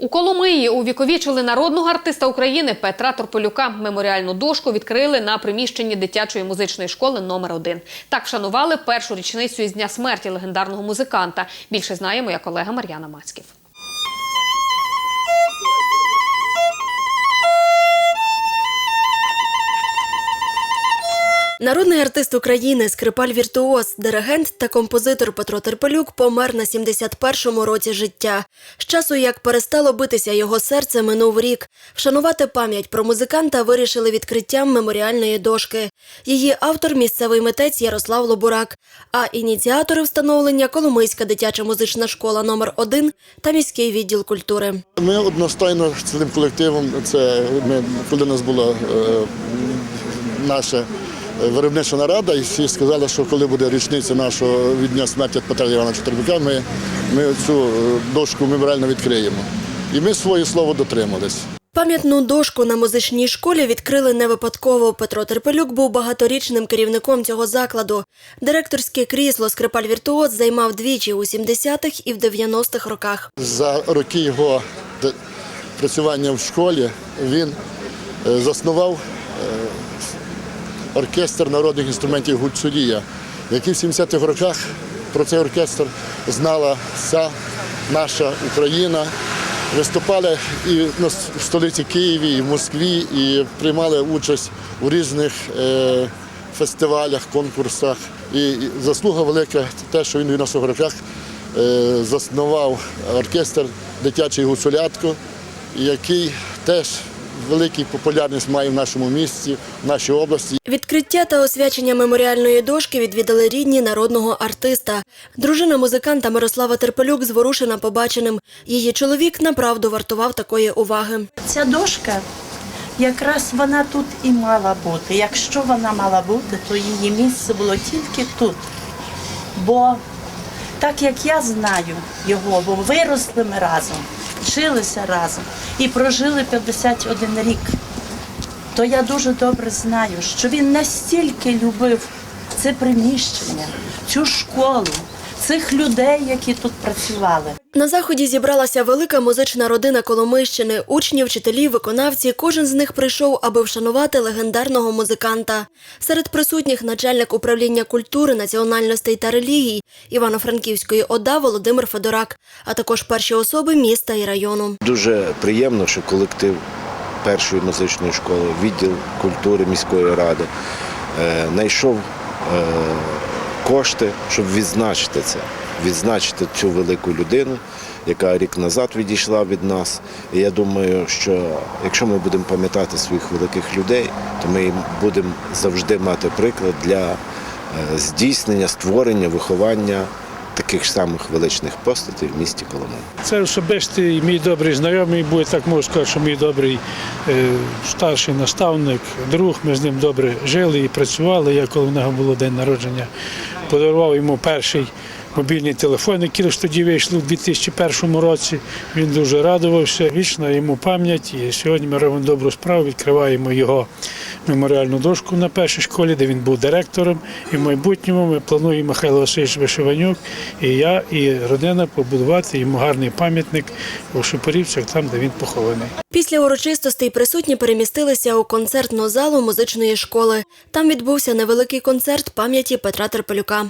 У Коломиї увіковічили народного артиста України Петра Торполюка. Меморіальну дошку відкрили на приміщенні дитячої музичної школи номер 1 Так вшанували першу річницю із дня смерті легендарного музиканта. Більше знає моя колега Мар'яна Мацьків. Народний артист України, скрипаль віртуоз, диригент та композитор Петро Терпелюк помер на 71-му році життя. З часу, як перестало битися його серце, минув рік. Вшанувати пам'ять про музиканта вирішили відкриттям меморіальної дошки. Її автор місцевий митець Ярослав Лобурак, а ініціатори встановлення Коломийська дитяча музична школа номер 1 та міський відділ культури. Ми одностайно з цілим колективом, це ми, коли нас була е, наша виробнича нарада, і всі сказали, що коли буде річниця нашого від дня смерті Петра Івановича Терпюка, ми, ми цю е, дошку меморіально відкриємо. І ми своє слово дотримались. Пам'ятну дошку на музичній школі відкрили не випадково. Петро Терпелюк був багаторічним керівником цього закладу. Директорське крісло скрипаль віртуоз займав двічі у 70-х і в 90-х роках. За роки його працювання в школі він е, заснував оркестр народних інструментів Гуцулія, який в 70-х роках про цей оркестр знала вся наша Україна. Виступали і в столиці Києві, і в Москві, і приймали участь у різних е, фестивалях, конкурсах. І, і заслуга велика те, що він в 90-х роках е, заснував оркестр дитячий гуцулятко, який теж велику популярність має в нашому місті, в нашій області. Відкриття та освячення меморіальної дошки відвідали рідні народного артиста. Дружина музиканта Мирослава Терпелюк зворушена побаченим. Її чоловік направду вартував такої уваги. Ця дошка, якраз вона тут і мала бути. Якщо вона мала бути, то її місце було тільки тут. Бо так як я знаю його, бо виросли ми разом, вчилися разом і прожили 51 рік, то я дуже добре знаю, що він настільки любив це приміщення, цю школу, цих людей, які тут працювали. На заході зібралася велика музична родина Коломийщини. Учні, вчителі, виконавці. Кожен з них прийшов, аби вшанувати легендарного музиканта. Серед присутніх начальник управління культури, національностей та релігій Івано-Франківської ОДА Володимир Федорак, а також перші особи міста і району. Дуже приємно, що колектив першої музичної школи, відділ культури міської ради е, знайшов е, кошти, щоб відзначити це, відзначити цю велику людину, яка рік назад відійшла від нас. І я думаю, що якщо ми будемо пам'ятати своїх великих людей, то ми будемо завжди мати приклад для е, здійснення, створення, виховання таких самих величних постатей в місті Коломиї. Це особистий мій добрий знайомий, буде так можу сказати, що мій добрий е, старший наставник, друг. Ми з ним добре жили і працювали. Я коли в нього було день народження, подарував йому перший мобільний телефон, який лише тоді вийшли у 2001 році. Він дуже радувався. Вічна йому пам'ять. І сьогодні ми робимо добру справу, відкриваємо його меморіальну дошку на першій школі, де він був директором. І в майбутньому ми плануємо Михайло Васильович Вишиванюк і я, і родина побудувати йому гарний пам'ятник у Шепарівцях, там, де він похований. Після урочистостей присутні перемістилися у концертну залу музичної школи. Там відбувся невеликий концерт пам'яті Петра Терпелюка.